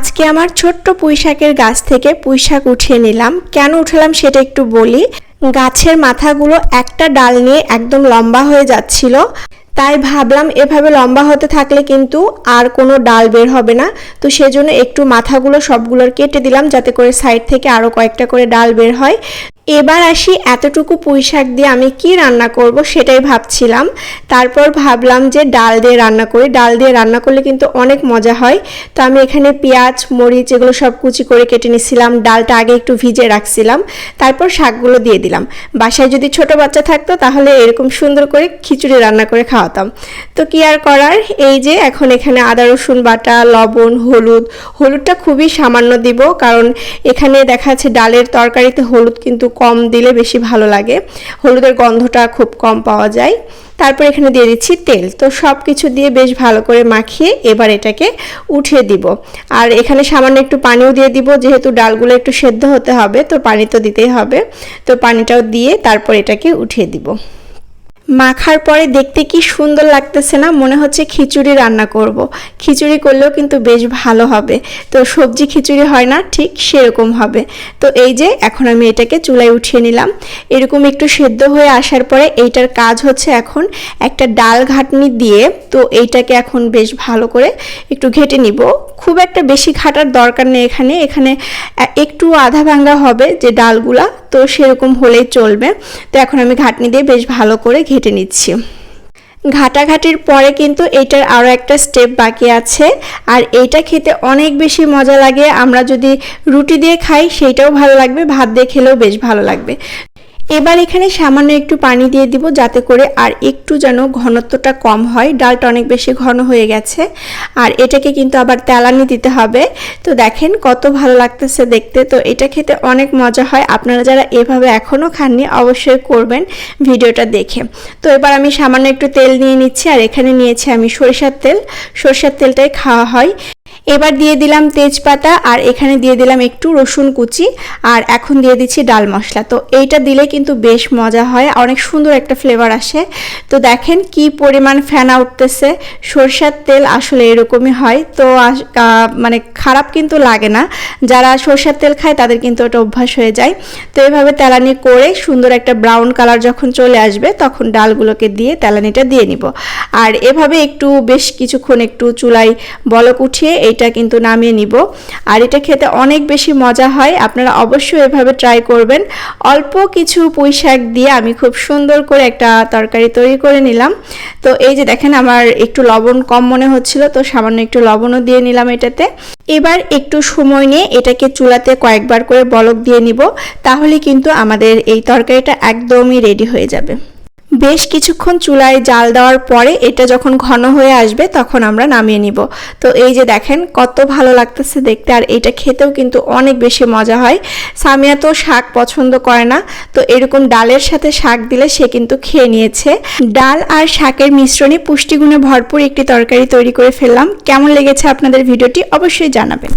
আজকে আমার ছোট্ট পুঁইশাকের গাছ থেকে পুঁইশাক উঠিয়ে নিলাম। কেন উঠালাম সেটা একটু বলি। গাছের মাথাগুলো একটা ডাল নিয়ে একদম লম্বা হয়ে যাচ্ছিল। তাই ভাবলাম এভাবে লম্বা হতে থাকলে কিন্তু আর কোনো ডাল বের হবে না। তো সেজন্য একটু মাথাগুলো সবগুলোর কেটে দিলাম, যাতে করে সাইড থেকে আরও কয়েকটা করে ডাল বের হয়। এবার আসি এতটুকু পুঁই শাক দিয়ে আমি কি রান্না করব সেটাই ভাবছিলাম। তারপর ভাবলাম যে ডাল দিয়ে রান্না করি। ডাল দিয়ে রান্না করলে কিন্তু অনেক মজা হয়। তো আমি এখানে পেঁয়াজ, মরিচ এগুলো সব কুচি করে কেটে নিয়েছিলাম ডালটা আগে একটু ভিজে রাখছিলাম। তারপর শাকগুলো দিয়ে দিলাম। বাসায় যদি ছোট বাচ্চা থাকতো তাহলে এরকম সুন্দর করে খিচুড়ি রান্না করে খাওয়াতাম। তো কি আর করার? এই যে এখন এখানে আদা, রসুন বাটা, লবণ, হলুদ। হলুদটা খুবই সামান্য দিব কারণ এখানে দেখা যাচ্ছে ডালের তরকারিতে হলুদ কিন্তু কম দিলে বেশি ভালো লাগে। হলুদের গন্ধটা খুব কম পাওয়া যায়। তারপর এখানে দিয়ে দিচ্ছি তেল। তো সব কিছু দিয়ে বেশ ভালো করে মাখিয়ে এবার এটাকে উঠিয়ে দিব। আর এখানে সামান্য একটু পানিও দিয়ে দিব, যেহেতু ডালগুলো একটু সেদ্ধ হতে হবে, তো পানি তো দিতেই হবে। তো পানিটাও দিয়ে তারপর এটাকে উঠিয়ে দিব। মাখার পরে দেখতে কি সুন্দর লাগতেছে না? মনে হচ্ছে খিচুড়ি রান্না করব। খিচুড়ি করলেও কিন্তু বেশ ভালো হবে। তো সবজি খিচুড়ি হয় না, ঠিক সেরকম হবে। তো এই যে, এখন আমি এটাকে চুলায় উঠিয়ে নিলাম। এরকম একটু সেদ্ধ হয়ে আসার পরে এইটার কাজ হচ্ছে এখন একটা ডাল ঘাটনি দিয়ে, তো এইটাকে এখন বেশ ভালো করে একটু ঘেটে নিব। খুব একটা বেশি ঘাটার দরকার নেই এখানে। এখানে একটু আধা ভাঙ্গা হবে যে ডালগুলা, তো সেরকম হলেই চলবে। তো এখন আমি ঘাটনি দিয়ে বেশ ভালো করে ঘেটে নিচ্ছি। ঘাটাঘাটির পরে কিন্তু এটার আরও একটা স্টেপ বাকি আছে। আর এইটা খেতে অনেক বেশি মজা লাগে। আমরা যদি রুটি দিয়ে খাই, সেইটাও ভালো লাগবে, ভাত দিয়ে খেলেও বেশ ভালো লাগবে। এবার এখানে সামান্য একটু পানি দিয়ে দিব যাতে করে আর একটু যেন ঘনত্বটা কম হয়। ডালটা অনেক বেশি ঘন হয়ে গেছে। আর এটাকে কিন্তু আবার তেলানি দিতে হবে। তো দেখেন কত ভালো লাগতেছে দেখতে। তো এটা খেতে অনেক মজা হয়। আপনারা যারা এভাবে এখনও খাননি অবশ্যই করবেন ভিডিওটা দেখে। তো এবার আমি সামান্য একটু তেল নিয়ে নিচ্ছি। আর এখানে নিয়েছি আমি সরিষার তেল। সরিষার তেলটাই খাওয়া হয়। এবার দিয়ে দিলাম তেজপাতা আর এখানে দিয়ে দিলাম একটু রসুন কুচি আর এখন দিয়ে দিচ্ছি ডাল মশলা। তো এইটা দিলে কিন্তু বেশ মজা হয়, অনেক সুন্দর একটা ফ্লেভার আসে। তো দেখেন কি পরিমাণ ফেনা উঠতেছে, সরষের তেল আসলে এরকমই হয়। তো মানে খারাপ কিন্তু লাগে না, যারা সরষের তেল খায় তাদের কিন্তু ওটা অভ্যাস হয়ে যায়। তো এভাবে তেলানি করে সুন্দর একটা ব্রাউন কালার যখন চলে আসবে, তখন ডালগুলোকে দিয়ে তেলানিটা দিয়ে নিব। আর এভাবে একটু বেশ কিছুক্ষণ একটু চুলায় বলক উঠিয়ে এইটা কিন্তু নামিয়ে নিব। আর এটা খেতে অনেক বেশি মজা হয়, আপনারা অবশ্যই এভাবে ট্রাই করবেন। অল্প কিছু পুঁই শাক দিয়ে আমি খুব সুন্দর করে একটা তরকারি তৈরি করে নিলাম। তো এই যে দেখেন আমার একটু লবণ কম মনে হচ্ছিল, তো সামান্য একটু লবণও দিয়ে নিলাম এটাতে। এবার একটু সময় নিয়ে এটাকে চুলাতে কয়েকবার করে বলক দিয়ে নিব, তাহলে কিন্তু আমাদের এই তরকারিটা একদমই রেডি হয়ে যাবে। বেশ কিছুক্ষণ চুলায় জাল দেওয়ার পরে এটা যখন ঘন হয়ে আসবে তখন আমরা নামিয়ে নিব। তো এই যে দেখেন কত ভালো লাগতেছে দেখতে আর এটা খেতেও কিন্তু অনেক বেশি মজা হয়। সামিয়া তো শাক পছন্দ করে না, তো এরকম ডালের সাথে শাক দিলে সে কিন্তু খেয়ে নিয়েছে। ডাল আর শাকের মিশ্রণে পুষ্টিগুণে ভরপুর একটি তরকারি তৈরি করে ফেললাম। কেমন লেগেছে আপনাদের ভিডিওটি অবশ্যই জানাবেন।